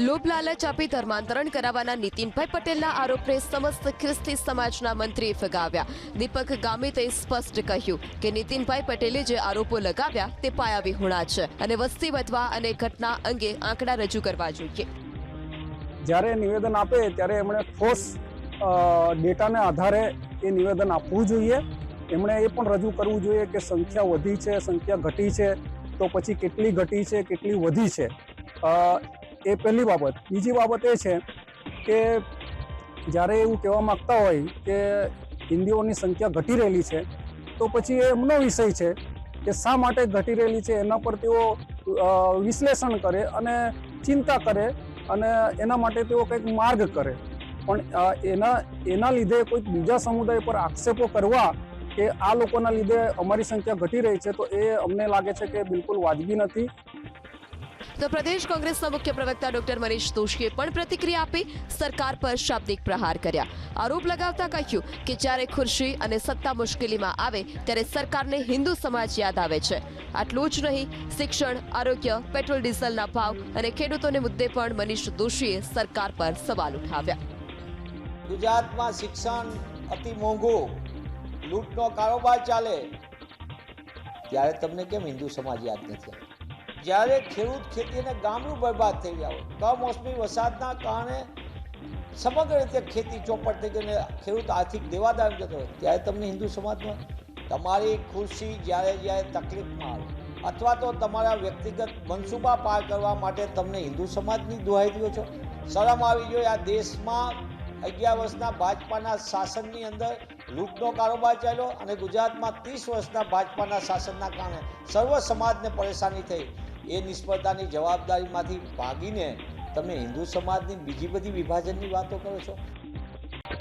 લોભ લાલચ આપી ધર્માંતરણ કરાવવાના નીતિનભાઈ પટેલના આરોપને સમસ્ત ખ્રિસ્તી સમાજના મંત્રીએ ફગાવ્યા. દીપક ગામિતે સ્પષ્ટ કહ્યું કે નીતિનભાઈ પટેલે જે આરોપો લગાવ્યા તે પાયાવિહોણા છે અને વસ્તી વધવા અને ઘટના અંગે આંકડા રજૂ કરવા જોઈએ. જ્યારે નિવેદન આપે ત્યારે એમણે ઠોસ ડેટાને આધારે એ નિવેદન આપવું જોઈએ. એમણે એ પણ રજૂ કરવું જોઈએ કે સંખ્યા વધી છે, સંખ્યા ઘટી છે, તો પછી કેટલી ઘટી છે, કેટલી વધી છે. એ પહેલી બાબત. બીજી બાબત એ છે કે જ્યારે એવું કહેવા માગતા હોય કે હિન્દીઓની સંખ્યા ઘટી રહેલી છે, તો પછી એ એમનો વિષય છે કે શા માટે ઘટી રહેલી છે એના પર તેઓ વિશ્લેષણ કરે અને ચિંતા કરે અને એના માટે તેઓ કંઈક માર્ગ કરે. પણ એના એના લીધે કોઈક બીજા સમુદાય પર આક્ષેપો કરવા કે આ લોકોના લીધે અમારી સંખ્યા ઘટી રહી છે, તો એ અમને લાગે છે કે બિલકુલ વાજબી નથી. તો પ્રદેશ કોંગ્રેસના મુખ્ય પ્રવક્તા ડોક્ટર મનીષ દોશીએ પણ પ્રતિક્રિયા આપી સરકાર પર શાબ્દિક પ્રહાર કર્યા. આરોપ લગાવતા કહ્યું કે જ્યારે ખુરશી અને સત્તા મુશ્કેલીમાં આવે, ત્યારે સરકારને હિન્દુ સમાજ યાદ આવે છે. આટલું જ નહીં, શિક્ષણ, આરોગ્ય, પેટ્રોલ, ડીઝલના ભાવ અને ખેડૂતોને મુદ્દે પણ મનીષ દોશીએ સરકાર પર સવાલ ઉઠાવ્યા. ગુજરાતમાં શિક્ષણ અતિ મોંઘું, લૂંટનો કારોબાર ચાલે. ત્યારે તમને કેમ હિન્દુ સમાજ યાદ નથી? જ્યારે ખેડૂત ખેતી અને ગામડું બરબાદ થઈ ગયા હોય કમોસમી વરસાદના કારણે સમગ્ર રીતે ખેતી ચોપટ થઈ ગઈ અને ખેડૂત આર્થિક દેવાદાર જતો હોય. ત્યારે તમને હિન્દુ સમાજમાં તમારી ખુરશી જ્યારે જ્યારે તકલીફમાં આવે, અથવા તો તમારા વ્યક્તિગત મનસૂબા પાર કરવા માટે તમને હિન્દુ સમાજની દુહાઈ દો છો, શરમ આવી જોઈએ આ દેશમાં અગિયાર વર્ષના ભાજપાના શાસનની અંદર લૂંટનો કારોબાર ચાલ્યો અને ગુજરાતમાં ત્રીસ વર્ષના ભાજપાના શાસનના કારણે સર્વ સમાજને પરેશાની થઈ. એ નિષ્ફળતાની જવાબદારીમાંથી ભાગીને તમે હિન્દુ સમાજની બીજી બધી વિભાજનની વાતો કરો છો?